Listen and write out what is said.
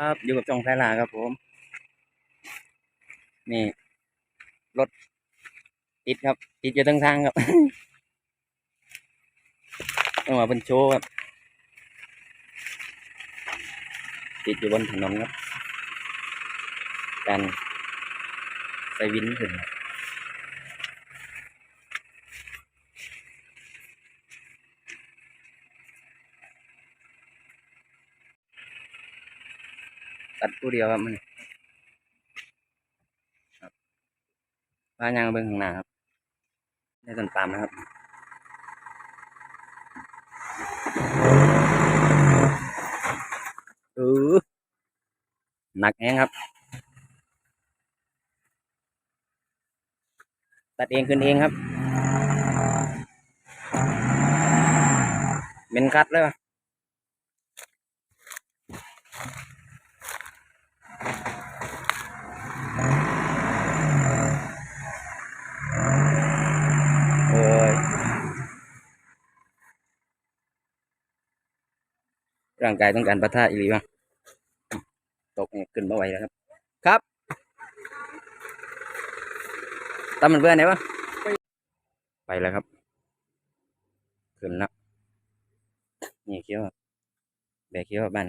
ครับอยู่กับจองไทลาครับผม นี่ รถ ติดครับ ติดอยู่ทั้งทางครับต้องมาเป็นโชว์ครับ ติดอยู่บนถนนครับการไปวินขึ้นครับ ตัดผู้เดียวครับมันครับพายางเบิ้งข้างหน้าครับได้ต้นตามนะครับเออหนักแฮงครับ ตัดเองขึ้นเองครับ เป็นคัดเลยวะ ร่างกายต้องการปะทะอีหลีบ้างตกเนี่ยขึ้นมาไหวแล้วครับ ครับตามันเพื่อนไหนวะไปแล้วครับ ขึ้นแล้วนี่เคี้ยวแบกเคี้ยวบ้าน